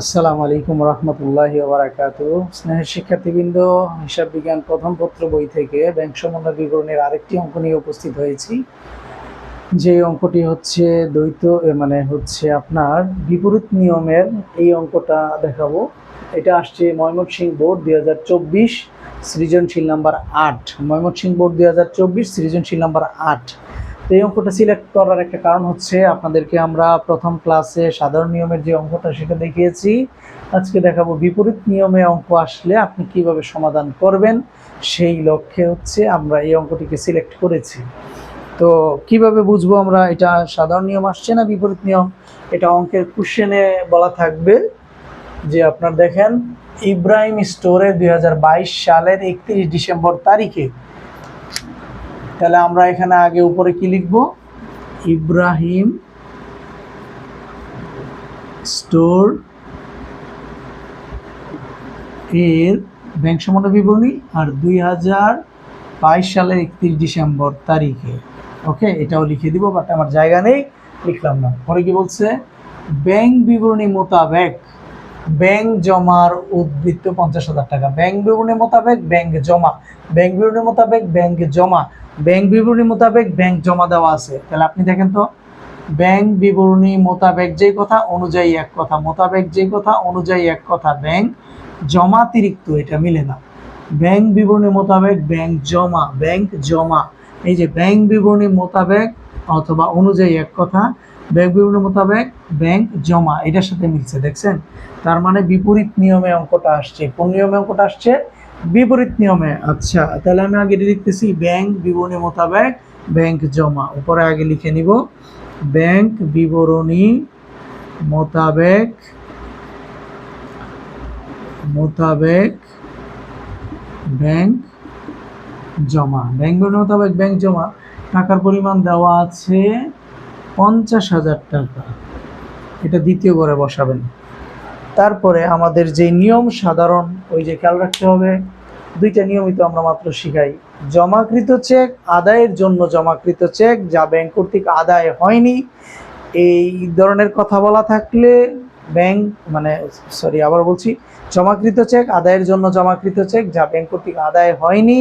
আসসালামু আলাইকুম রহমতুল্লাহি ওবরাকাত স্নেহের শিক্ষার্থীবৃন্দ, হিসাব বিজ্ঞান প্রথম পত্র বই থেকে ব্যাংক সম্বন্ধ বিবরণের আরেকটি অঙ্ক নিয়ে উপস্থিত হয়েছি। যে অঙ্কটি হচ্ছে দ্বৈত মানে হচ্ছে আপনার বিপরীত নিয়মের এই অঙ্কটা দেখাবো। এটা আসছে ময়মনসিংহ বোর্ড দুই হাজার চব্বিশ, সৃজনশীল নাম্বার আট। ময়মনসিংহ বোর্ড দুই হাজার চব্বিশ, সৃজনশীল নাম্বার আট। এই অঙ্কটা সিলেক্ট করার একটা কারণ হচ্ছে আপনাদেরকে আমরা প্রথম ক্লাসে সাধারণ নিয়মের যে অঙ্কটা সেটা দেখিয়েছি। আজকে দেখাবো বিপরীত নিয়মে অঙ্ক আসলে আপনি কীভাবে সমাধান করবেন, সেই লক্ষ্যে হচ্ছে আমরা এই অঙ্কটিকে সিলেক্ট করেছি। তো কীভাবে বুঝব আমরা এটা সাধারণ নিয়ম আসছে না বিপরীত নিয়ম? এটা অঙ্কের কোশ্চেনে বলা থাকবে যে আপনার দেখেন, ইব্রাহিম স্টোরে দুই হাজার বাইশ সালের একত্রিশ ডিসেম্বর তারিখে তাহলে আমরা এখানে আগে উপরে কি লিখব? ইব্রাহিম স্টোর এর ব্যাংক সম্বন্ধ বিবরণী আর দুই হাজার বাইশ সালের একত্রিশ ডিসেম্বর তারিখে। ওকে, এটাও লিখে দিব, বাট আমার জায়গা নেই, লিখলাম না। পরে কি বলছে? ব্যাংক বিবরণী মোতাবেক ব্যাংক জমার উদ্বৃত্ত পঞ্চাশ হাজার টাকা। ব্যাংক বিবরণী মোতাবেক ব্যাংক জমা। ব্যাংক বিবরণী মোতাবেক ব্যাংক জমা। ব্যাংক বিবরণী মোতাবেক ব্যাংক জমা দেওয়া আছে। তাহলে আপনি দেখেন তো, ব্যাংক বিবরণী মোতাবেক যে কথা, অনুযায়ী এক কথা। মোতাবেক যে কথা, অনুযায়ী এক কথা। ব্যাংক জমাতিরিক্ত এটা মিলে না। ব্যাংক বিবরণী মোতাবেক ব্যাংক জমা। ব্যাংক জমা। এই যে ব্যাংক বিবরণী মোতাবেক অথবা অনুযায়ী এক কথা ব্যাংক বিবরণী মোতাবেক ব্যাংক জমা, এটার সাথে মিলছে, দেখছেন? তার মানে বিপরীত নিয়মে অঙ্কটা আসছে। কোন নিয়মে অঙ্কটা আসছে? বিপরীত নিয়মে। আচ্ছা তাহলে আমি আগে লিখতেছি, ব্যাংক বিবরণী মোতাবেক ব্যাংক জমা। উপরে আগে লিখে নিব, ব্যাংক বিবরণী মোতাবেক মোতাবেক ব্যাংক জমা। ব্যাংক বিবরণী মোতাবেক ব্যাংক জমা। টাকার পরিমাণ দেওয়া আছে পঞ্চাশ হাজার টাকা। এটা দ্বিতীয় ঘরে বসাবেন। তারপরে আমাদের যে নিয়ম সাধারণ, ওই যে খেয়াল রাখতে হবে, দুইটা নিয়মিত আমরা মাত্র শিখাই। জমাকৃত চেক, আদায়ের জন্য জমাকৃত চেক, যা ব্যাংক কর্তৃক আদায় হয়নি, এই ধরনের কথা বলা থাকলে ব্যাংক মানে সরি, আবার বলছি, জমাকৃত চেক, আদায়ের জন্য জমাকৃত চেক, যা ব্যাংক কর্তৃক আদায় হয়নি,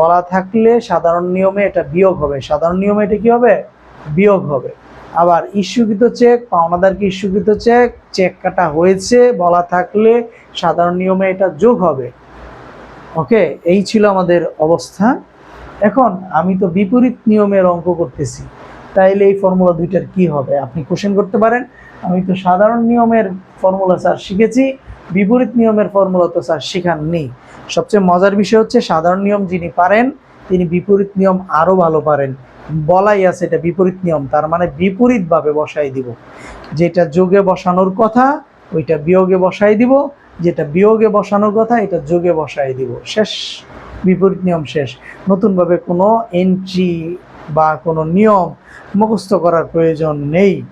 বলা থাকলে সাধারণ নিয়মে এটা বিয়োগ হবে। সাধারণ নিয়মে এটা কি হবে? বিয়োগ হবে। আবার ইস্যুকৃত চেক, পাওনাদারকে ইস্যুকৃত চেক চেক কাটা হয়েছে বলা থাকলে সাধারণ নিয়মে এটা যোগ হবে। ওকে, এই ছিল আমাদের অবস্থা। এখন আমি তো বিপরীত নিয়মের অঙ্ক করতেছি, তাইলে এই ফর্মুলা দুইটার কি হবে? আপনি কোশ্চেন করতে পারেন। আমি তো সাধারণ নিয়মের ফর্মুলা স্যার শিখেছি, বিপরীত নিয়মের ফর্মুলা তো স্যার শেখান নেই সবচেয়ে মজার বিষয় হচ্ছে সাধারণ নিয়ম যিনি পারেন তিনি বিপরীত নিয়ম আরও ভালো পারেন। বলাই আছে এটা বিপরীত নিয়ম, তার মানে বিপরীতভাবে বসাই দিব। যেটা যোগে বসানোর কথা, ওইটা বিয়োগে বসাই দিব। যেটা বিয়োগে বসানোর কথা, এটা যোগে বসাই দিব। শেষ, বিপরীত নিয়ম শেষ। নতুনভাবে কোনো এন্ট্রি বা কোনো নিয়ম মুখস্থ করার প্রয়োজন নেই।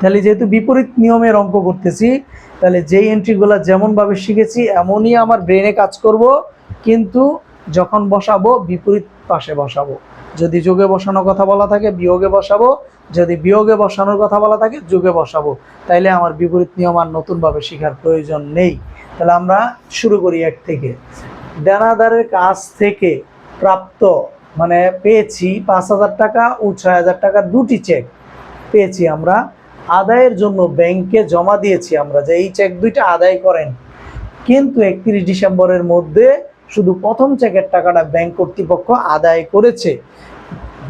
তাহলে যেহেতু বিপরীত নিয়মের অঙ্ক করতেছি, তাহলে যেই এন্ট্রিগুলো যেমনভাবে শিখেছি, এমনই আমার ব্রেনে কাজ করব। কিন্তু যখন বসাবো, বিপরীত পাশে বসাবো। যদি যোগে বসানোর কথা বলা থাকে, বিয়োগে বসাবো। যদি বিয়োগে বসানোর কথা বলা থাকে, যোগে বসাবো। তাইলে আমার বিপরীত নিয়ম আর নতুনভাবে শেখার প্রয়োজন নেই। তাহলে আমরা শুরু করি এক থেকে। দেনাদারের কাছ থেকে প্রাপ্ত মানে পেয়েছি পাঁচ হাজার টাকা ও ছয় হাজার টাকার দুটি চেক পেয়েছি আমরা। আদায়ের জন্য ব্যাংকে জমা দিয়েছি আমরা যে এই চেক দুইটা আদায় করেন। কিন্তু একত্রিশ ডিসেম্বরের মধ্যে শুধু প্রথম চেকের টাকাটা ব্যাংক কর্তৃপক্ষ আদায় করেছে।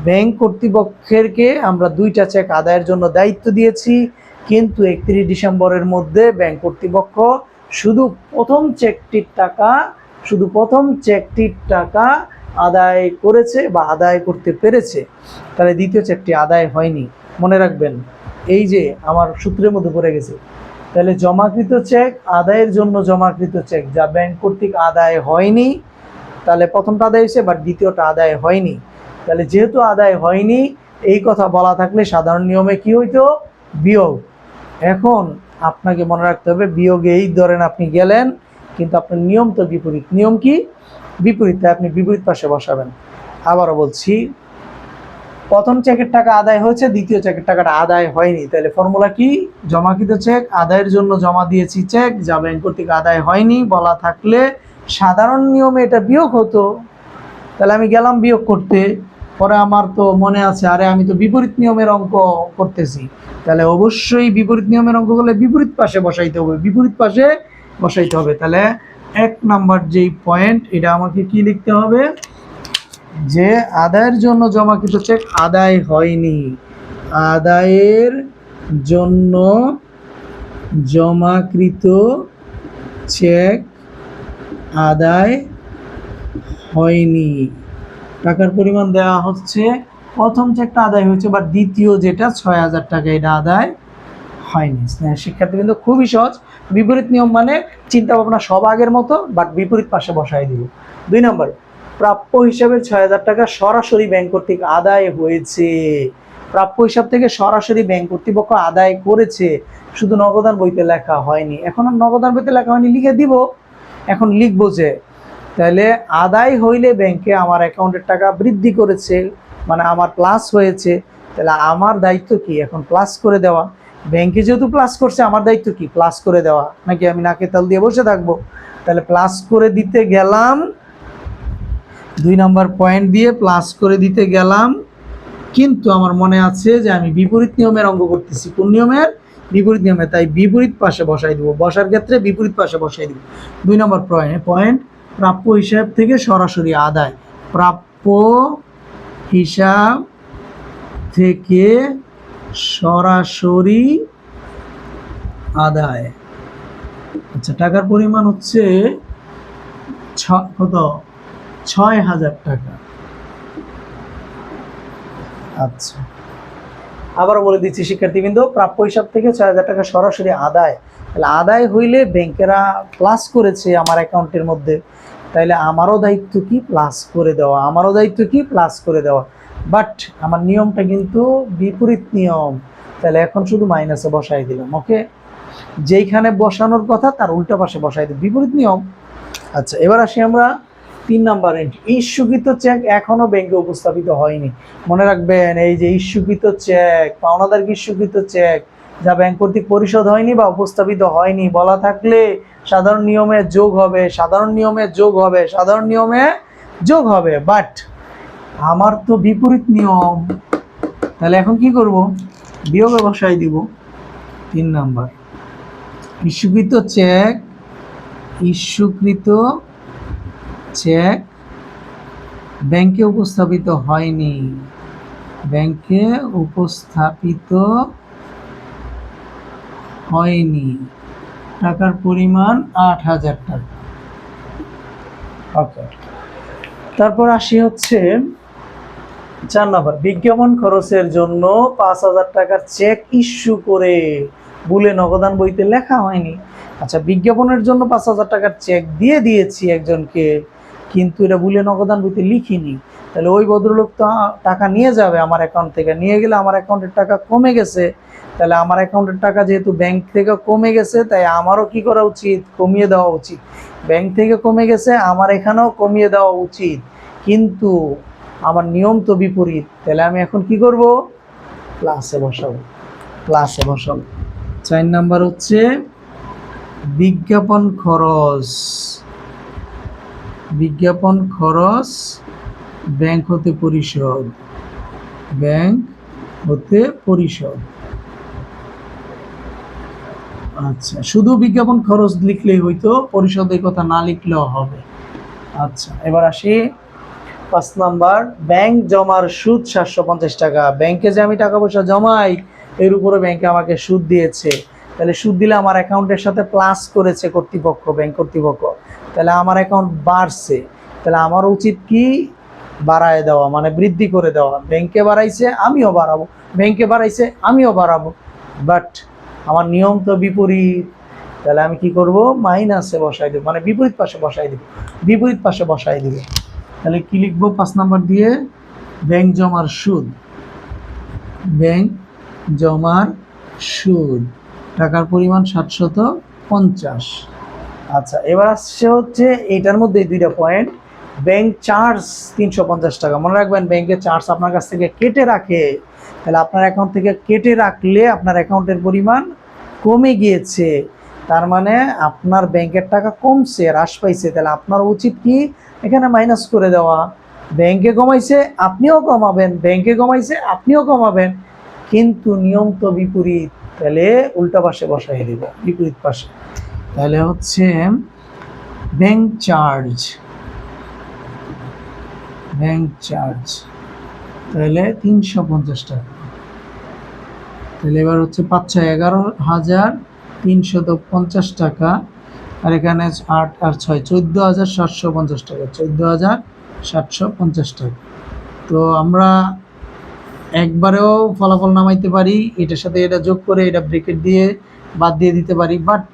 ব্যাংক কর্তৃপক্ষেরকে আমরা দুইটা চেক আদায়ের জন্য দায়িত্ব দিয়েছি, কিন্তু একত্রিশ ডিসেম্বরের মধ্যে ব্যাংক কর্তৃপক্ষ শুধু প্রথম চেকটির টাকা, শুধু প্রথম চেকটির টাকা আদায় করেছে বা আদায় করতে পেরেছে। তাহলে দ্বিতীয় চেকটি আদায় হয়নি। মনে রাখবেন, এই যে আমার সূত্রের মধ্যে পড়ে গেছে তাহলে জমাকৃত চেক আদায়ের জন্য জমাকৃত চেক যা ব্যাংক কর্তৃক আদায় হয়নি, তাহলে প্রথমটা আদায় হয়েছে বাট দ্বিতীয়টা আদায় হয়নি। তাহলে যেহেতু আদায় হয়নি, এই কথা বলা থাকলে সাধারণ নিয়মে কি হইতো? বিয়োগ। এখন আপনাকে মনে রাখতে হবে, বিয়োগে এই ধরেন আপনি গেলেন, কিন্তু আপনার নিয়ম তো বিপরীত। নিয়ম কি? বিপরীত আপনি বিপরীত পাশে বসাবেন। আবারও বলছি প্রথম চেকের টাকা আদায় হয়েছে, দ্বিতীয় চেকের টাকাটা আদায় হয়নি। তাহলে ফর্মুলা কি? জমাকৃত চেক আদায়ের জন্য জমা দিয়েছি চেক যা ব্যাংক কর্তৃক আদায় হয়নি বলা থাকলে সাধারণ নিয়মে এটা বিয়োগ হতো। তাহলে আমি গেলাম বিয়োগ করতে, পরে আমার তো মনে আছে, আরে আমি তো বিপরীত নিয়মের অঙ্ক করতেছি। তাহলে অবশ্যই বিপরীত নিয়মের অঙ্ক করলে বিপরীত পাশে বসাইতে হবে, বিপরীত পাশে বসাইতে হবে। তাহলে এক নাম্বার যেই পয়েন্ট এটা আমাকে কি লিখতে হবে? যে আদায়ের জন্য জমাকৃত চেক আদায় হয়নি, আদায়ের জন্য জমাকৃত চেক আদায় হয়নি। টাকার পরিমাণ দেওয়া হচ্ছে, প্রথম চেকটা আদায় হয়েছে, বা দ্বিতীয় যেটা, ছয় হাজার টাকা এটা আদায় হয়নি। শিক্ষার্থী কিন্তু খুবই সহজ। বিপরীত নিয়ম মানে চিন্তা ভাবনা সব আগের মতো বাট বিপরীত পাশে বসাই দিব। দুই নম্বর প্রাপ্য হিসাবের ছয় হাজার টাকা সরাসরি ব্যাংক কর্তৃক আদায় হয়েছে। প্রাপ্য হিসাব থেকে সরাসরি ব্যাংক কর্তৃপক্ষ আদায় করেছে। শুধু নগদান বইতে লেখা হয়নি। এখন আর নগদান বইতে লেখা হয়নি, লিখে দিব। এখন লিখব যে, তাহলে আদায় হইলে ব্যাংকে আমার অ্যাকাউন্টের টাকা বৃদ্ধি করেছে মানে আমার প্লাস হয়েছে। তাহলে আমার দায়িত্ব কি? এখন প্লাস করে দেওয়া। ব্যাংকে যেহেতু প্লাস করছে, আমার দায়িত্ব কি? প্লাস করে দেওয়া। নাকি আমি নাকে তাল দিয়ে বসে থাকব? তাহলে প্লাস করে দিতে গেলাম দুই নাম্বার পয়েন্ট দিয়ে প্লাস করে দিতে গেলাম। কিন্তু আমার মনে আছে যে আমি বিপরীত নিয়মের অঙ্ক করতেছি। কোন নিয়মের? বিপরীত নিয়মে। তাই বিপরীত পাশে বসাই দিব। বসার ক্ষেত্রে বিপরীত পাশে বসাই দিব। দুই নম্বর পয়েন্ট পয়েন্ট প্রাপ্য হিসাব থেকে সরাসরি আদায়। প্রাপ্য হিসাব থেকে সরাসরি আদায়। আচ্ছা টাকার পরিমাণ হচ্ছে ছ কত? ছয় হাজার টাকা। আচ্ছা। আবারও বলে দিচ্ছি, শিক্ষার্থীবৃন্দ, প্রাপ্য হিসাব থেকে ছয় হাজার টাকা সরাসরি আদায়। তাহলে আদায় হইলে ব্যাংকেরা প্লাস করেছে আমার অ্যাকাউন্টের মধ্যে। তাইলে আমারও দায়িত্ব কি? প্লাস করে দেওয়া। আমারও দায়িত্ব কি? প্লাস করে দেওয়া। বাট আমার নিয়মটা কিন্তু বিপরীত নিয়ম। তাহলে এখন শুধু মাইনাসে বসাই দিলাম ওকে যেইখানে বসানোর কথা তার উল্টা পাশে বসাই দিই বিপরীত নিয়ম। আচ্ছা এবার আসি আমরা তিন নাম্বার এন্ট্রি ইস্যুকৃত চেক এখনও ব্যাংকে উপস্থাপিত হয়নি। মনে রাখবেন, এই যে ইস্যুকৃত চেক পাওনাদার ইস্যুকৃত চেক যা ব্যাংক কর্তৃক পরিশোধ হয়নি বা উপস্থাপিত হয়নি, বলা থাকলে সাধারণ নিয়মে যোগ হবে, সাধারণ নিয়মে যোগ হবে, সাধারণ নিয়মে যোগ হবে। বাট আমার তো বিপরীত নিয়ম। তাহলে এখন কি করব? বিয়োগে বসাই দিব। তিন নাম্বার। ইস্যুকৃত চেক ইস্যুকৃত চেক ব্যাংকে উপস্থাপিত হয়নি। ব্যাংকে উপস্থাপিত হয়নি। টাকার পরিমাণ আট হাজার টাকা। ওকে তারপর আসি হচ্ছে চার নম্বর। বিজ্ঞাপন খরচের জন্য পাঁচ হাজার টাকার চেক ইস্যু করে বুলে নগদান বইতে লেখা হয়নি। আচ্ছা বিজ্ঞাপনের জন্য পাঁচ হাজার টাকার চেক দিয়ে দিয়েছি একজনকে। কিন্তু এটা বুলে নগদান বইতে লিখিনি। তাহলে ওই ভদ্রলোক তো টাকা নিয়ে যাবে আমার অ্যাকাউন্ট থেকে। নিয়ে গেলে আমার অ্যাকাউন্টের টাকা কমে গেছে। তাহলে আমার অ্যাকাউন্টের টাকা যেহেতু ব্যাংক থেকে কমে গেছে, তাই আমারও কি করা উচিত? কমিয়ে দেওয়া উচিত। ব্যাংক থেকে কমে গেছে, আমার এখানেও কমিয়ে দেওয়া উচিত। কিন্তু আমার নিয়ম তো বিপরীত। তাহলে আমি এখন কি করব? ক্লাসে বসাবো। ক্লাসে বসাবো। চার নাম্বার হচ্ছে, বিজ্ঞাপন খরচ। বিজ্ঞাপন খরচ ব্যাংক হতে পরিশোধ। ব্যাংক হতে পরিশোধ। আচ্ছা শুধু বিজ্ঞাপন খরচ লিখলেই হইতো পরিশোধের কথা না লিখলেও হবে। আচ্ছা এবার আসি পাঁচ নাম্বার। ব্যাংক জমার সুদ সাতশো পঞ্চাশ টাকা। ব্যাংকে যে আমি টাকা পয়সা জমাই, এর উপরে ব্যাংকে আমাকে সুদ দিয়েছে। তাহলে সুদ দিলে আমার অ্যাকাউন্টের সাথে প্লাস করেছে কর্তৃপক্ষ ব্যাংক কর্তৃপক্ষ। তাহলে আমার অ্যাকাউন্ট বাড়ছে। তাহলে আমার উচিত কি? বাড়ায় দেওয়া মানে বৃদ্ধি করে দেওয়া। ব্যাংকে বাড়াইছে, আমিও বাড়াবো। ব্যাংকে বাড়াইছে, আমিও বাড়াবো। বাট আমার নিয়ম তো বিপরীত। তাহলে আমি কি করব? মাইনাসে বসাই দেবো। মানে বিপরীত পাশে বসাই দেবো। বিপরীত পাশে বসাই দেবো। তাহলে কি লিখব? পাঁচ নাম্বার দিয়ে ব্যাংক জমার সুদ। ব্যাংক জমার সুদ। টাকার পরিমাণ সাতশত পঞ্চাশ। আচ্ছা এবার আসছে হচ্ছে এটার মধ্যে দুইটা পয়েন্ট ব্যাংক চার্জ তিনশো পঞ্চাশ টাকা। মনে রাখবেন ব্যাংকের চার্জ আপনার কাছ থেকে কেটে রাখে। তাহলে আপনার অ্যাকাউন্ট থেকে কেটে রাখলে আপনার অ্যাকাউন্টের পরিমাণ কমে গিয়েছে। তার মানে আপনার ব্যাংকের টাকা কমছে হ্রাস পাইছে। তাহলে আপনার উচিত কি? এখানে মাইনাস করে দেওয়া। ব্যাংকে কমাইছে, আপনিও কমাবেন। ব্যাংকে কমাইছে, আপনিও কমাবেন। কিন্তু নিয়ম তো বিপরীত। তাহলে উল্টা পাশে বসাই দিব, বিপরীত পাশে। তাহলে হচ্ছে ব্যাংক চার্জ ব্যাংক চার্জ তাহলে তিনশো পঞ্চাশ টাকা। তাহলে এবার হচ্ছে পাঁচ ছয় এগারো হাজার তিনশত পঞ্চাশ টাকা। আর এখানে আট আর ছয়, চোদ্দ হাজার সাতশো পঞ্চাশ টাকা, চোদ্দ হাজার সাতশো পঞ্চাশ টাকা। তো আমরা একবারেও ফলাফল নামাইতে পারি, এটার সাথে এটা যোগ করে এটা ব্রেকেট দিয়ে বাদ দিয়ে দিতে পারি। বাট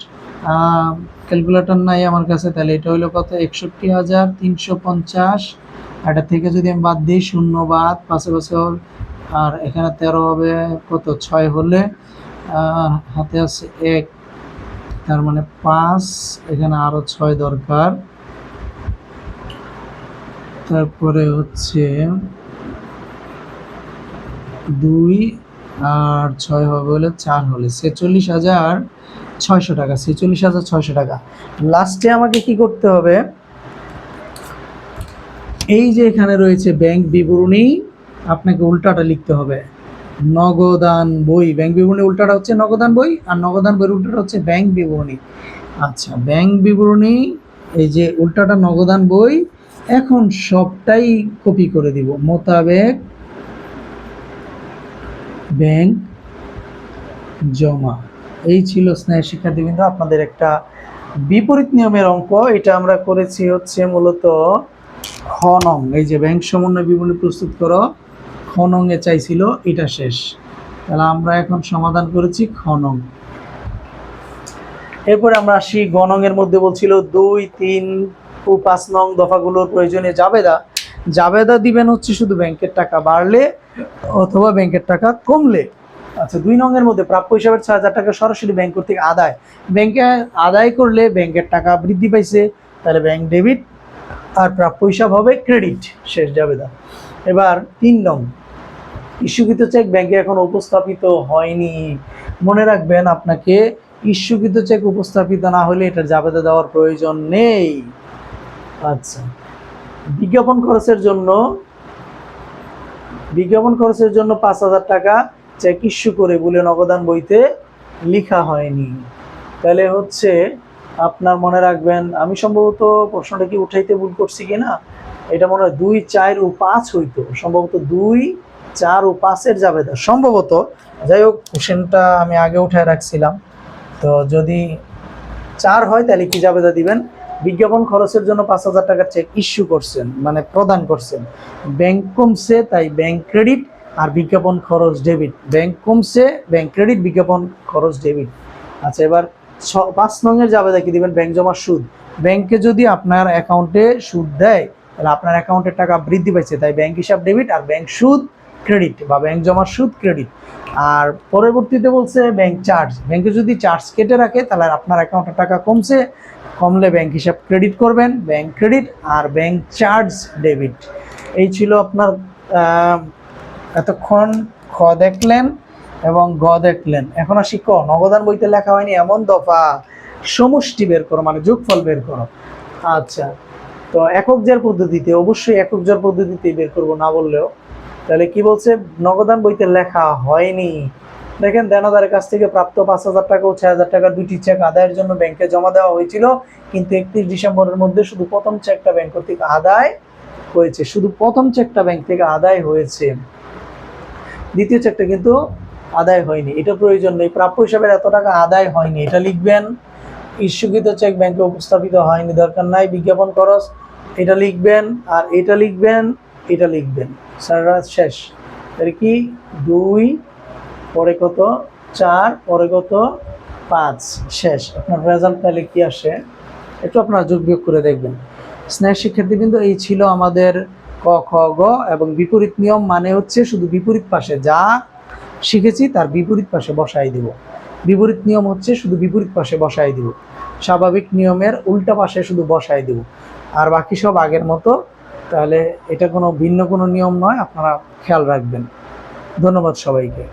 ক্যালকুলেটর নাই আমার কাছে, তাহলে এটা হলো কত? একষট্টি হাজার তিনশো পঞ্চাশ। এটা থেকে যদি আমি বাদ দিই, শূন্য বাদ পাশে বছর, আর এখানে তেরো হবে কত? ছয় হলে হাতে আছে এক, তার মানে পাঁচ, এখানে আরও ছয় দরকার। তারপরে হচ্ছে দুই আর ছয় হবে হলে চার হলে। ছেচল্লিশ হাজার ছয়শো টাকা, ছেচল্লিশ হাজার ছয়শো টাকা। লাস্টে আমাকে কি করতে হবে? এই যে এখানে রয়েছে ব্যাংক বিবরণী, আপনাকে উল্টাটা লিখতে হবে। নগদান বই, ব্যাংক বিবরণী উল্টাটা হচ্ছে নগদান বই, আর নগদান বইয়ের উল্টাটা হচ্ছে ব্যাংক বিবরণী। আচ্ছা ব্যাংক বিবরণী, এই যে উল্টাটা নগদান বই, এখন সবটাই কপি করে দিব। মোতাবেক ব্যাংক জমা। এই ছিল স্নেহ শিক্ষার্থীবৃন্দ, আপনাদের একটা বিপরীত নিয়মের অঙ্ক। এটা আমরা করেছি হচ্ছে মূলত খ নং এই যে ব্যাংক সমন্বয় বিবরণী প্রস্তুত করো খ নং চাইছিল এটা শেষ। তাহলে আমরা এখন সমাধান করেছি খ নং এরপরে আমরা আসি গণংয়ের মধ্যে বলছিল দুই, তিন ও পাঁচ নং দফাগুলোর প্রয়োজনে জাবেদা। জাবেদা দিবেন হচ্ছে শুধু ব্যাংকের টাকা বাড়লে অথবা ব্যাংকের টাকা কমলে। আচ্ছা দুই নং এর মধ্যে প্রাপ্য হিসাবে ছয় হাজার টাকা সরাসরি ব্যাংক কর্তৃক আদায়। ব্যাংকে আদায় করলে ব্যাংকের টাকা বৃদ্ধি পাইছে, তাহলে ব্যাংক ডেবিট আর প্রাপ্য হিসাব হবে ক্রেডিট, শেষ জাবেদা। এবার তিন নং, ইস্যুকৃত চেক ব্যাংকে এখন উপস্থাপিত হয়নি। মনে রাখবেন, আপনাকে ইস্যুকৃত চেক উপস্থাপিত না হলে এটার জাবেদা দেওয়ার প্রয়োজন নেই। আচ্ছা বিজ্ঞাপন খরচের জন্য বিজ্ঞাপন খরচের জন্য পাঁচ হাজার টাকা চেক ইস্যু করে বলে নগদান বইতে লিখা হয়নি। তাহলে হচ্ছে আপনার মনে রাখবেন, আমি সম্ভবত প্রশ্নটা কি উঠাইতে ভুল করছি কিনা? এটা মনে হয় দুই, চার ও পাঁচ হইতো। সম্ভবত দুই, চার ও পাঁচের জাবেদা। সম্ভবত, যাই হোক, কোশ্চেনটা আমি আগে উঠায় রাখছিলাম। তো যদি চার হয়, তাহলে কি জাবেদা দিবেন? বিজ্ঞাপন খরচের জন্য পাঁচ হাজার টাকার চেক ইস্যু করছেন মানে প্রদান করছেন। ব্যাংক কমছে, তাই ব্যাংক ক্রেডিট আর বিজ্ঞাপন খরচ ডেবিট ব্যাংক কমছে ব্যাংক ক্রেডিট বিজ্ঞাপন খরচ ডেবিট আচ্ছা এবার ছ, পাঁচ নঙের যাবে কি দিবেন? ব্যাংক জমার সুদ। ব্যাংকে যদি আপনার অ্যাকাউন্টে সুদ দেয়, তাহলে আপনার অ্যাকাউন্টের টাকা বৃদ্ধি পাইছে, তাই ব্যাংক হিসাব ডেবিট আর ব্যাংক সুদ ক্রেডিট বা ব্যাংক জমার সুদ ক্রেডিট আর পরবর্তীতে বলছে ব্যাংক চার্জ ব্যাংকে যদি চার্জ কেটে রাখে, তাহলে আপনার অ্যাকাউন্টে টাকা কমছে, কমলে ব্যাংক হিসাব ক্রেডিট করবেন ব্যাংক ক্রেডিট আর ব্যাংক চার্জ ডেবিট এই ছিল আপনার এতক্ষণ খ দেখলেন এবং গ দেখলেন। এখন আসি ক। নগদান বইতে লেখা হয়নি এমন দফা। সমষ্টি বের করো মানে যোগফল বের করো। আচ্ছা তো একক জের পদ্ধতিতে, অবশ্যই একক জের পদ্ধতিতে বের করব, না বললেও। তাহলে কি বলছে? নগদান বইতে লেখা হয়নি। দেখেন দেনাদারের কাছ থেকে প্রাপ্ত পাঁচ হাজার টাকা ও ছয় হাজার টাকার দুটি চেক আদায়ের জন্য ব্যাংকে জমা দেওয়া হয়েছিল, কিন্তু একত্রিশ ডিসেম্বরের মধ্যে শুধু প্রথম চেকটা ব্যাংক কর্তৃক আদায় হয়েছে। শুধু প্রথম চেকটা ব্যাংক থেকে আদায় হয়েছে। দ্বিতীয় চেকটা কিন্তু আদায় হয়নি। এটা প্রয়োজন নেই। প্রাপ্য হিসাবে এত টাকা আদায় হয়নি। এটা লিখবেন, ইস্যুকৃত চেক ব্যাংকে উপস্থাপিত হয়নি, দরকার নাই, বিজ্ঞাপন খরচ, এটা লিখবেন, আর এটা লিখবেন এটা লিখবেন। সারা শেষ। তাহলে কি? দুই, পরে কত? চার, পরে কত? পাঁচ। শেষ। আপনার রেজাল্ট তাহলে কি আসে? একটু আপনারা যোগ বিয়োগ করে দেখবেন। স্নেহ শিক্ষার্থীবৃন্দ, এই ছিল আমাদের ক, খ, গ এবং বিপরীত নিয়ম মানে হচ্ছে শুধু বিপরীত পাশে যা শিখেছি তার বিপরীত পাশে বসাই দিব। বিপরীত নিয়ম হচ্ছে শুধু বিপরীত পাশে বসাই দিব। স্বাভাবিক নিয়মের উল্টা পাশে শুধু বসাই দিব। আর বাকি সব আগের মতো তাহলে এটা কোনো ভিন্ন কোনো নিয়ম নয় আপনারা খেয়াল রাখবেন। ধন্যবাদ সবাইকে।